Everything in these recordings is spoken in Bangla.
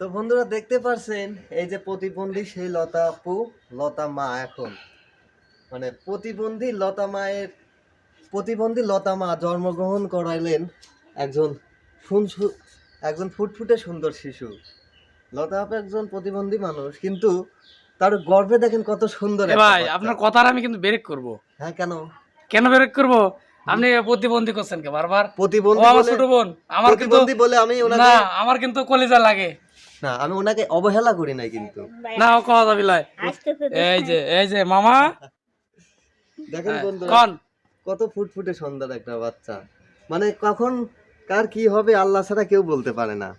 তো বন্ধুরা দেখতে পারছেন এই যে প্রতিবন্ধী সেই লতা আপু লতা মা এখন। মানে প্রতিবন্ধী লতা মায়ের প্রতিবন্ধী লতা মা জন্মগ্রহণ করাইলেন একজন একজন ফুটফুটে সুন্দর শিশু। লতা আপু একজন প্রতিবন্ধী মানুষ কিন্তু তার গর্বে দেখেন কত সুন্দর ভাই আপনার কথার আমি কিন্তু ব্রেক করব। হ্যাঁ কেন? কেন ব্রেক করব? আপনি প্রতিবন্ধী করছেন কে বারবার? প্রতিবন্ধী আমার ছোট বোন আমার কিন্তু প্রতিবন্ধী বলে আমি না আমার কিন্তু কলিজা লাগে। না আমি ওনাকে অবহেলা করি নাই কিন্তু। না ও কথা যাবি এই যে এই যে মামা। দেখেন বন্ধুরা কন। কত ফুটফুটে সুন্দর একটা বাচ্চা। মানে কখন কার কি হবে আল্লাহ ছাড়া কেউ বলতে পারে না।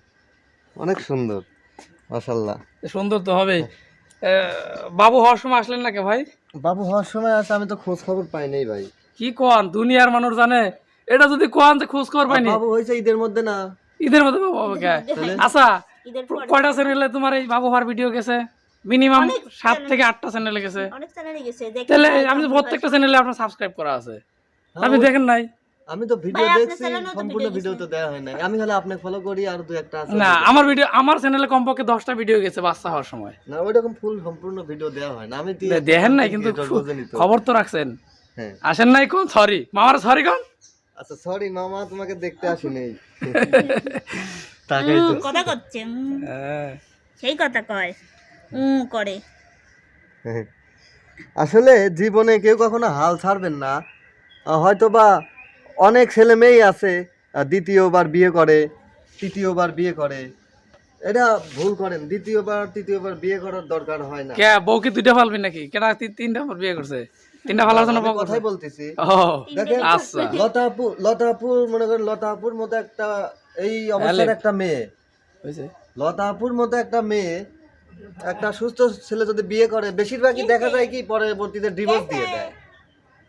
অনেক সুন্দর মাশাল্লাহ সুন্দর তো হবেই। এ, বাবু হওয়ার সময় আসলেন না কে ভাই? বাবু হওয়ার সময় আছে আমি তো খোঁজ খবর পাই নাই ভাই। কি কোন দুনিয়ার মানুষ জানে। এটা যদি কোন খোঁজ খবর পাইনি। বাবু হয়েছে ঈদের মধ্যে না। ঈদের মধ্যে বাবু হবে কয়টা চ্যানেলে তোমার এই বাবু হওয়ার ভিডিও গেছে মিনিমাম সাত থেকে আটটা চ্যানেলে গেছে। অনেক চ্যানেলে গেছে তাহলে আমি প্রত্যেকটা চ্যানেলে আপনার সাবস্ক্রাইব করা আছে। আপনি দেখেন নাই? আমি তো ভিডিও দেখছি সম্পূর্ণ ভিডিও তো দেওয়া হয় নাই। আমি হলে আপনাকে ফলো করি আর দু একটা আছে। না আমার ভিডিও আমার চ্যানেলে কমপক্ষে দশটা ভিডিও গেছে বাচ্চা হওয়ার সময়। না ওইরকম ফুল সম্পূর্ণ ভিডিও দেওয়া হয় না। আমি দেখেন নাই কিন্তু। খবর তো রাখছেন। হ্যাঁ। আসেন নাই কোন? সরি মামার সরি কোন? আচ্ছা সরি মামা তোমাকে দেখতে আসি নেই কথা করছে হ্যাঁ। সেই কথা কয় উম করে। আসলে জীবনে কেউ কখনো হাল ছাড়বেন না। আহ, হয়তোবা অনেক ছেলে মেয়েই আছে দ্বিতীয়বার বিয়ে করে তৃতীয়বার বিয়ে করে। এটা ভুল করেন দ্বিতীয়বার তৃতীয়বার বিয়ে করার দরকার হয় না। কে বউ কি দুইটা ফালবি নাকি? কেনা তিনটা বিয়ে করছে? তিনটা জন্য কথাই বলতেছি। ও দেখেন আচ্ছা লতা আপু মনে করেন লতা আপুর মতো একটা এই অবস্থার একটা মেয়ে। হয়েছে। লতা আপুর মতো একটা মেয়ে একটা সুস্থ ছেলে যদি বিয়ে করে বেশিরভাগই দেখা যায় কি পরবর্তীতে ডিভোর্স দিয়ে দেয়।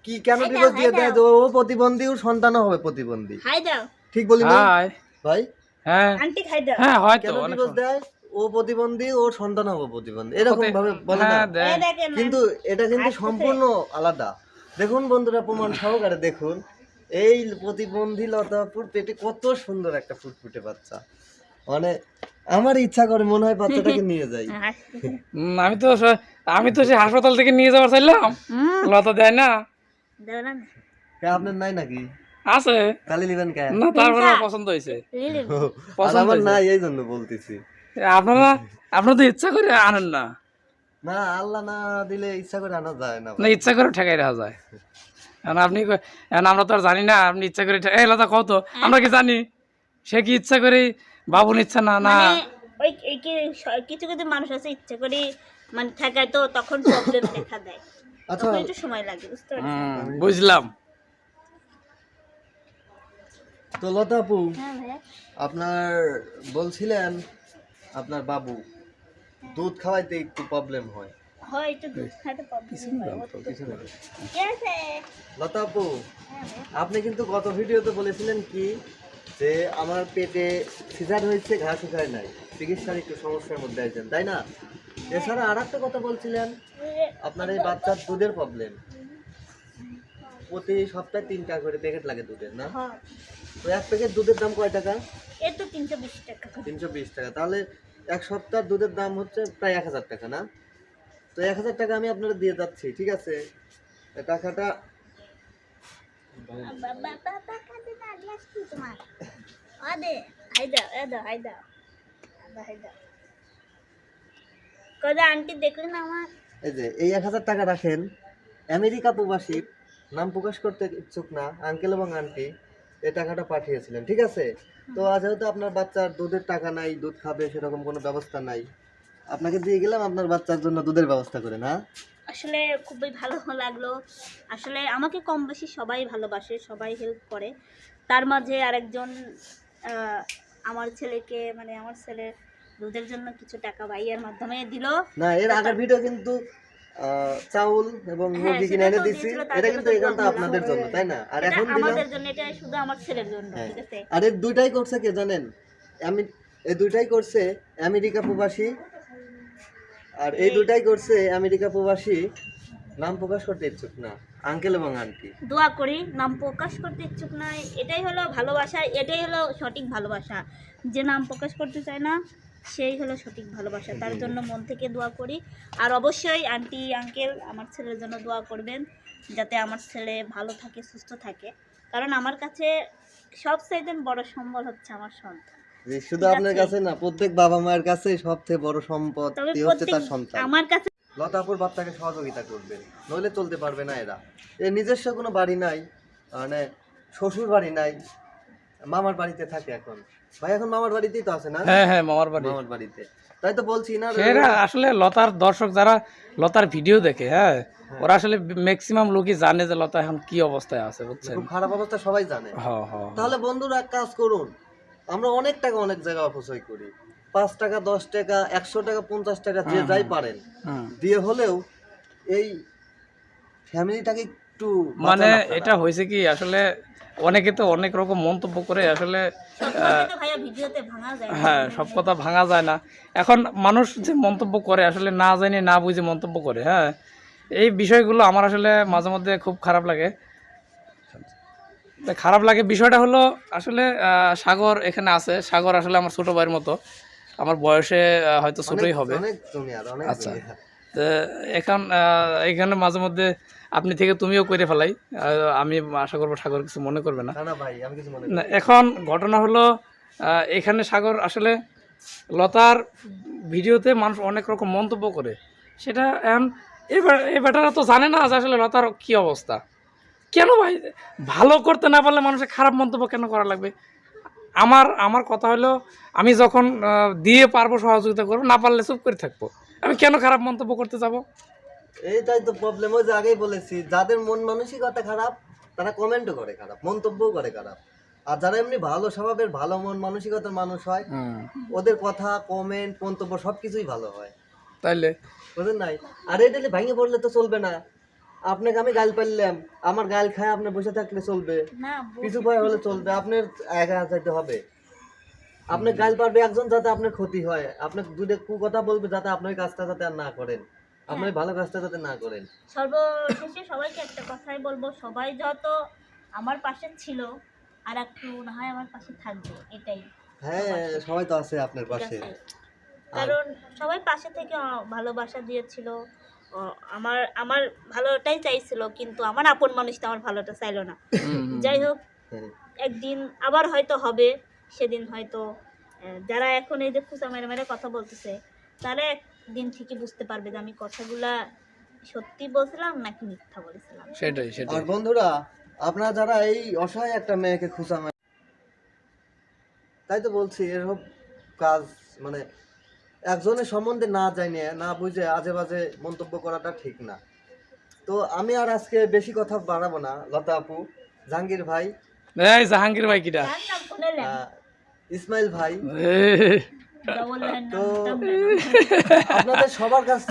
কি কেন ডিভোর্স দিয়ে দেয়? যে ও প্রতিবন্ধী ওর সন্তানও হবে প্রতিবন্ধী। ঠিক বলি না ভাই? হ্যাঁ। আন্টি খাই দাও। হ্যাঁ হয়তো কেন ডিভোর্স দেয়? ও প্রতিবন্ধী ওর সন্তান হবে প্রতিবন্ধী। এরকম ভাবে বলে না। হ্যাঁ কিন্তু এটা কিন্তু সম্পূর্ণ আলাদা। দেখুন বন্ধুরা প্রমাণ সহকারে দেখুন। এই প্রতিবন্ধী লতাপুর পেটে কত সুন্দর একটা ফুটফুটে বাচ্চা। মানে আমার ইচ্ছা করে মনে হয় বাচ্চাটাকে নিয়ে যাই। আমি তো স- আমি তো সেই হাসপাতাল থেকে নিয়ে যাবার চাইলাম। লতা দেয় না। আপনার নাই নাকি? আছে। নিবেন কে? না তারপরে পছন্দ হয়েছে। পছন্দ আমার নাই এই জন্য বলতেছি। আপনারা আপনারা তো ইচ্ছা করে আনেন না। না আল্লাহ না দিলে ইচ্ছা করে আনা যায় না না ইচ্ছা করে ঠেকাই রাখা যায়। এখন আপনি এখন আমরা তো আর জানি না আপনি ইচ্ছা করে এই লতা কত আমরা কি জানি? সে কি ইচ্ছা করে বাবুন ইচ্ছা না না? মানে ওই কিছু কিছু মানুষ আছে ইচ্ছা করে মানে ঠেকায় তো তখন প্রবলেম দেখা দেয়। আচ্ছা। তখন একটু সময় লাগে বুঝতে পারছি বুঝলাম। তো লতাপু হ্যাঁ আপনার বলছিলেন আপনার বাবু দুধ খাওয়াইতে একটু প্রবলেম হয়। হয় একটু দুধ খাইতে প্রবলেম হয় কিছু না। হ্যাঁ আপনি কিন্তু গত ভিডিওতে বলেছিলেন কি যে আমার পেটে সিজার হয়েছে ঘা শুকায় নাই। চিকিৎসার একটু সমস্যার মধ্যে আছেন তাই না? এছাড়া আর একটা কথা বলছিলেন আপনার এই বাচ্চার দুধের প্রবলেম প্রতি সপ্তাহে তিন টাকা করে প্যাকেট লাগে দুধের না? হ্যাঁ। তো এক প্যাকেট দুধের দাম কয় টাকা? এর তো তিনশো বিশ টাকা। তিনশো বিশ টাকা। তাহলে এক সপ্তাহ দুধের দাম হচ্ছে প্রায় এক হাজার টাকা না? তো এক হাজার টাকা আমি আপনারা দিয়ে যাচ্ছি ঠিক আছে? টাকাটা এই যে এই এক হাজার টাকা রাখেন। আমেরিকা প্রবাসী নাম প্রকাশ করতে ইচ্ছুক না আঙ্কেল এবং আন্টি। এই টাকাটা পাঠিয়েছিলেন ঠিক আছে? তো আজ যেহেতু আপনার বাচ্চার দুধের টাকা নাই দুধ খাবে সেরকম কোনো ব্যবস্থা নাই আপনাকে দিয়ে গেলাম আপনার বাচ্চার জন্য দুধের ব্যবস্থা করে না? আসলে খুবই ভালো লাগল। আসলে আমাকে কম বেশি সবাই ভালোবাসে সবাই হেল্প করে। তার মাঝে আরেকজন আমার ছেলেকে মানে আমার ছেলের দুধের জন্য কিছু টাকা ভাইয়ের মাধ্যমে দিল। না এর আগের ভিডিও কিন্তু চাউল এবং হ্যাঁ, মুরগি কিনে এনে দিছি এটা কিন্তু এখানটা আপনাদের জন্য তাই না? আর এখন দিলাম আমাদের জন্য এটা শুধু আমার ছেলের জন্য হ্যাঁ। ঠিক আছে? আর এর দুইটাই করছে কে জানেন? আমি এই দুইটাই করছে আমেরিকা প্রবাসী আর এই দুইটাই করছে আমেরিকা প্রবাসী। নাম প্রকাশ করতে ইচ্ছুক না আঙ্কেল এবং আন্টি। দোয়া করি নাম প্রকাশ করতে ইচ্ছুক নয় এটাই হলো ভালোবাসা এটাই হলো সঠিক ভালোবাসা। যে নাম প্রকাশ করতে চায় না সেই হলো সঠিক ভালোবাসা। তার জন্য মন থেকে দোয়া করি। আর অবশ্যই আন্টি আঙ্কেল আমার ছেলের জন্য দোয়া করবেন যাতে আমার ছেলে ভালো থাকে সুস্থ থাকে। কারণ আমার কাছে সবচাইতে বড় সম্বল হচ্ছে আমার সন্তান। শুধু আপনার কাছে না প্রত্যেক বাবা মায়ের কাছে সবচেয়ে বড় সম্পদ হচ্ছে তার সন্তান। আমার কাছে লতাপুর বাচ্চাকে সহযোগিতা করবেন নইলে চলতে পারবে না এরা। এর নিজস্ব কোনো বাড়ি নাই মানে শ্বশুর বাড়ি নাই মামার বাড়িতে থাকে এখন। ভাই এখন মামার বাড়িতেই তো আছে না? হ্যাঁ হ্যাঁ মামার বাড়ি। মামার বাড়িতে। তাই তো বলছি না সেরা আসলে লতার দর্শক যারা লতার ভিডিও দেখে হ্যাঁ ওরা আসলে ম্যাক্সিমাম লোকই জানে যে লতা এখন কি অবস্থায় আছে বুঝছেন? খুব খারাপ অবস্থা সবাই জানে। তাহলে বন্ধুরা কাজ করুন আমরা অনেক টাকা অনেক জায়গায় অপচয় করি। পাঁচ টাকা দশ টাকা একশো টাকা পঞ্চাশ টাকা যে যাই পারেন। দিয়ে হলেও এই ফ্যামিলিটাকে একটু মানে এটা হয়েছে কি আসলে অনেকে তো অনেক রকম মন্তব্য করে আসলে। হ্যাঁ সব কথা ভাঙা যায় না। এখন মানুষ যে মন্তব্য করে আসলে না জানি না বুঝে মন্তব্য করে হ্যাঁ। এই বিষয়গুলো আমার আসলে মাঝে মধ্যে খুব খারাপ লাগে। খারাপ লাগে বিষয়টা হলো আসলে আহ, সাগর এখানে আছে। সাগর আসলে আমার ছোট ভাইয়ের মতো। আমার বয়সে হয়তো ছোটই হবে। অনেক জুনিয়র অনেক আচ্ছা। এখন এখানে মাঝে মধ্যে আপনি থেকে তুমিও করে ফেলাই। আমি আশা করব সাগর কিছু মনে করবে না। মনে এখন ঘটনা হলো এখানে সাগর আসলে লতার ভিডিওতে মানুষ অনেক রকম মন্তব্য করে। সেটা এখন এ বেটারা তো জানে না যে আসলে লতার কি অবস্থা। কেন ভাই? ভালো করতে না পারলে মানুষের খারাপ মন্তব্য কেন করা লাগবে? আমার আমার কথা হলো আমি যখন দিয়ে পারব সহযোগিতা করব না পারলে চুপ করে থাকব। আমি কেন খারাপ মন্তব্য করতে যাব? এইটাই তো প্রবলেম ওই যে আগেই বলেছি যাদের মন মানসিকতা খারাপ তারা কমেন্টও করে খারাপ মন্তব্যও করে খারাপ। আর যারা এমনি ভালো স্বভাবের ভালো মন মানসিকতার মানুষ হয় ওদের কথা কমেন্ট মন্তব্য সবকিছুই ভালো হয়। তাইলে? বুঝলেন নাই? আর এটা ভেঙে পড়লে তো চলবে না। আপনাকে আমি গাল পারলাম আমার গাল খায় আপনি বসে থাকলে চলবে। না কিছু ভয় হলে চলবে আপনার একা যাইতে হবে। আপনি গাল পারবে একজন যাতে আপনার ক্ষতি হয় আপনার দুটো কু কথা বলবে যাতে আপনার কাজটা যাতে আর না করেন। আপনার ভালো কাজটা যাতে না করেন। সর্বশেষে সবাইকে একটা কথাই বলব সবাই যত আমার পাশে ছিল আর একটু না হয় আমার পাশে থাকবে এটাই। হ্যাঁ সবাই তো আছে আপনার পাশে। কারণ সবাই পাশে থেকে ভালোবাসা দিয়েছিল। আমার আমার ভালোটাই চাইছিল কিন্তু আমার আপন মানুষটা আমার ভালোটা চাইলো না। যাই হোক হ্যাঁ। একদিন আবার হয়তো হবে সেদিন হয়তো যারা এখন এই যে খুচা মেরে মেরে কথা বলতেছে তারা একদিন ঠিকই বুঝতে পারবে যে আমি কথাগুলা সত্যি বলছিলাম নাকি মিথ্যা বলেছিলাম। সেটাই সেটাই। আর বন্ধুরা আপনারা যারা এই অসহায় একটা মেয়েকে খুঁজা মা- তাই তো বলছি এরকম কাজ মানে একজনের সম্বন্ধে না জানিয়ে না বুঝে আজে বাজে মন্তব্য করাটা ঠিক না। তো আমি আর আজকে বেশি কথা বাড়াবো না লতা আপু। জাহাঙ্গীর ভাই। জাহাঙ্গীর ভাই কিটা? ইসমাইল ভাই। তো আপনাদের সবার কাছ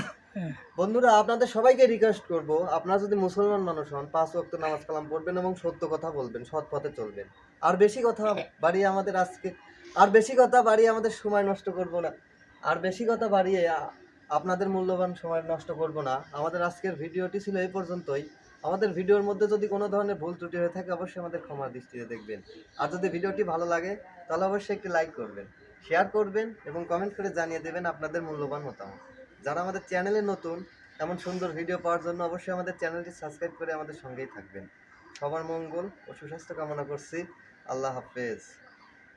বন্ধুরা আপনাদের সবাইকে রিকোয়েস্ট করব আপনারা যদি মুসলমান মানুষ হন পাঁচ ওয়াক্ত নামাজ কালাম পড়বেন এবং সত্য কথা বলবেন সৎ পথে চলবেন। আর বেশি কথা বাড়িয়ে আমাদের আজকে আর বেশি কথা বাড়িয়ে আমাদের সময় নষ্ট করব না। আর বেশি কথা বাড়িয়ে আপনাদের মূল্যবান সময় নষ্ট করব না। আমাদের আজকের ভিডিওটি ছিল এই পর্যন্তই। আমাদের ভিডিওর মধ্যে যদি কোনো ধরনের ভুল ত্রুটি হয়ে থাকে অবশ্যই আমাদের ক্ষমার দৃষ্টিতে দেখবেন। আর যদি ভিডিওটি ভালো লাগে তাহলে অবশ্যই একটি লাইক করবেন। শেয়ার করবেন এবং কমেন্ট করে জানিয়ে দেবেন আপনাদের মূল্যবান মতামত। যারা আমাদের চ্যানেলে নতুন, এমন সুন্দর ভিডিও পাওয়ার জন্য অবশ্যই আমাদের চ্যানেলটি সাবস্ক্রাইব করে আমাদের সঙ্গেই থাকবেন। সবার মঙ্গল ও সুস্বাস্থ্য কামনা করছি। আল্লাহ হাফেজ।